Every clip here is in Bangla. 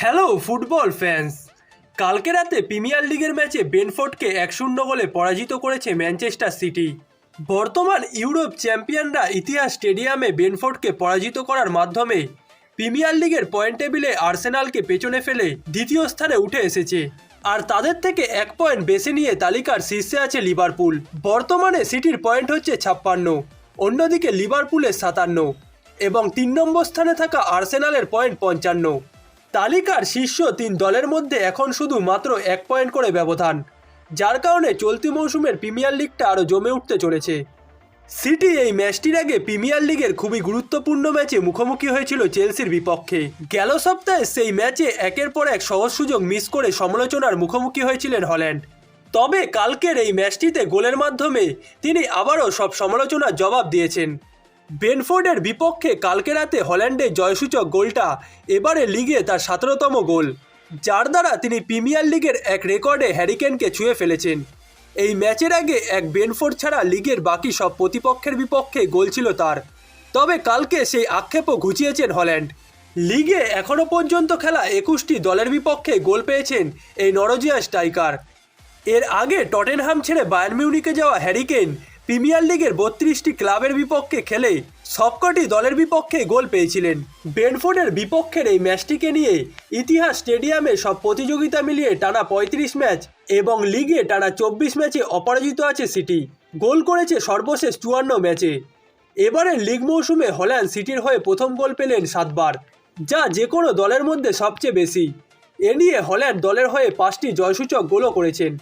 Hello, football fans. কালকে রাতে প্রিমিয়ার লিগের ম্যাচে বেনফোর্ডকে এক শূন্য গোলে পরাজিত করেছে ম্যানচেস্টার সিটি। বর্তমান ইউরোপ চ্যাম্পিয়নরা ইতিহাস স্টেডিয়ামে বেনফোর্ডকে পরাজিত করার মাধ্যমে প্রিমিয়ার লিগের পয়েন্ট টেবিলে আর্সেনালকে পেছনে ফেলে দ্বিতীয় স্থানে উঠে এসেছে। আর তাদের থেকে এক পয়েন্ট বেছে নিয়ে তালিকার শীর্ষে আছে লিভারপুল। বর্তমানে সিটির পয়েন্ট হচ্ছে ছাপ্পান্ন, অন্যদিকে লিভারপুলের সাতান্ন এবং তিন নম্বর স্থানে থাকা আর্সেনালের পয়েন্ট পঞ্চান্ন। তালিকার শীর্ষ তিন দলের মধ্যে এখন শুধু মাত্র এক পয়েন্ট করে ব্যবধান, যার কারণে চলতি মৌসুমের প্রিমিয়ার লিগটা আরও জমে উঠতে চলেছে। সিটি এই ম্যাচটির আগে প্রিমিয়ার লিগের খুবই গুরুত্বপূর্ণ ম্যাচে মুখোমুখি হয়েছিল চেলসির বিপক্ষে। গেল সপ্তাহে সেই ম্যাচে একের পর এক সহজ সুযোগ মিস করে সমালোচনার মুখোমুখি হয়েছিলেন হল্যান্ড। তবে কালকের এই ম্যাচটিতে গোলের মাধ্যমে তিনি আবারও সব সমালোচনার জবাব দিয়েছেন। বেনফোর্ডের বিপক্ষে কালকে রাতে হল্যান্ডের জয়সূচক গোলটা এবারে লিগে তার সতেরোতম গোল, যার দ্বারা তিনি প্রিমিয়ার লিগের এক রেকর্ডে হ্যারিকেনকে ছুঁয়ে ফেলেছেন। এই ম্যাচের আগে এক বেনফোর্ড ছাড়া লিগের বাকি সব প্রতিপক্ষের বিপক্ষে গোল ছিল তার। তবে কালকে সেই আক্ষেপও ঘুচিয়েছেন হল্যান্ড। লিগে এখনও পর্যন্ত খেলা একুশটি দলের বিপক্ষে গোল পেয়েছেন এই নরজিয়া স্ট্রাইকার। এর আগে টটেনহাম ছেড়ে বায়ার্ন মিউনিকে যাওয়া হ্যারিকেন প্রিমিয়ার লিগের বত্রিশটি ক্লাবের বিপক্ষে খেলে সবকটি দলের বিপক্ষে গোল পেয়েছিলেন। বেনফোর্ডের বিপক্ষের এই ম্যাচটিকে নিয়ে ইতিহাস স্টেডিয়ামে সব প্রতিযোগিতা মিলিয়ে টানা পঁয়ত্রিশ ম্যাচ এবং লিগে টানা চব্বিশ ম্যাচে অপরাজিত আছে সিটি। গোল করেছে সর্বশেষ চুয়ান্ন ম্যাচে। এবারের লিগ মৌসুমে হল্যান্ড সিটির হয়ে প্রথম গোল পেলেন সাতবার, যা যে কোনো দলের মধ্যে সবচেয়ে বেশি। এ নিয়ে হল্যান্ড দলের হয়ে পাঁচটি জয়সূচক গোলও করেছেন।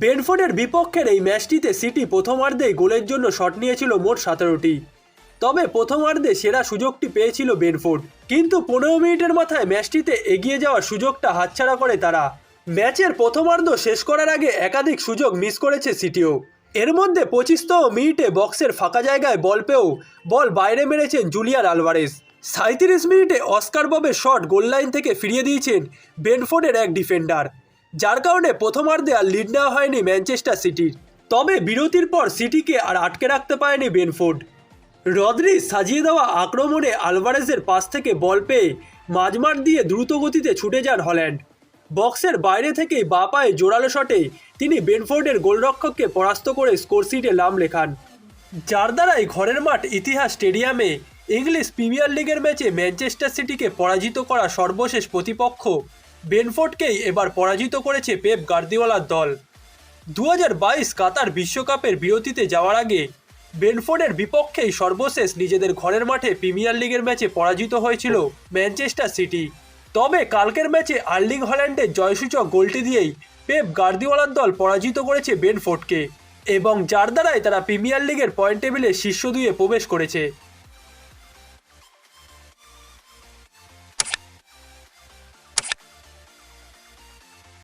বেনফোর্ডের বিপক্ষের এই ম্যাচটিতে সিটি প্রথমার্ধেই গোলের জন্য শট নিয়েছিল মোট সতেরোটি। তবে প্রথমার্ধে সেরা সুযোগটি পেয়েছিল বেনফোর্ড। কিন্তু পনেরো মিনিটের মাথায় ম্যাচটিতে এগিয়ে যাওয়ার সুযোগটা হাতছাড়া করে তারা। ম্যাচের প্রথমার্ধ শেষ করার আগে একাধিক সুযোগ মিস করেছে সিটিও। এর মধ্যে পঁচিশতম মিনিটে বক্সের ফাঁকা জায়গায় বল পেয়েও বল বাইরে মেরেছেন জুলিয়ান আলভারেজ। সাঁত্রিশ মিনিটে অস্কার ববের শট গোল লাইন থেকে ফিরিয়ে দিয়েছেন বেনফোর্ডের এক ডিফেন্ডার। যার কারণে প্রথমার্ধে আর লিড নেওয়া হয়নি ম্যানচেস্টার সিটির তবে বিরতির পর সিটিকে আর আটকে রাখতে পারেনি বেনফোর্ড রদ্রি সাজিয়ে দেওয়া আক্রমণে আলভারেজের পাশ থেকে বল পেয়ে মাঝমাঠ দিয়ে দ্রুত গতিতে ছুটে যান হল্যান্ড। বক্সের বাইরে থেকেই বা পায়ে জোরালো শটে তিনি বেনফোর্ডের গোলরক্ষককে পরাস্ত করে স্কোরশিটে নাম লেখান। যার দ্বারাই ঘরের মাঠ ইতিহাস স্টেডিয়ামে ইংলিশ প্রিমিয়ার লিগের ম্যাচে ম্যানচেস্টার সিটিকে পরাজিত করা সর্বশেষ প্রতিপক্ষ বেনফোর্ডকেই এবার পরাজিত করেছে পেপ গার্দিওয়ালার দল। দু হাজার বাইশ কাতার বিশ্বকাপের বিরতিতে যাওয়ার আগে বেনফোর্ডের বিপক্ষেই সর্বশেষ নিজেদের ঘরের মাঠে প্রিমিয়ার লিগের ম্যাচে পরাজিত হয়েছিল ম্যানচেস্টার সিটি। তবে কালকের ম্যাচে আর্লিং হল্যান্ডের জয়সূচক গোলটি দিয়েই পেপ গার্দিওয়ালার দল পরাজিত করেছে বেনফোর্ডকে এবং যার দ্বারাই তারা প্রিমিয়ার লিগের পয়েন্ট টেবিলে শীর্ষ দুয়ে প্রবেশ করেছে।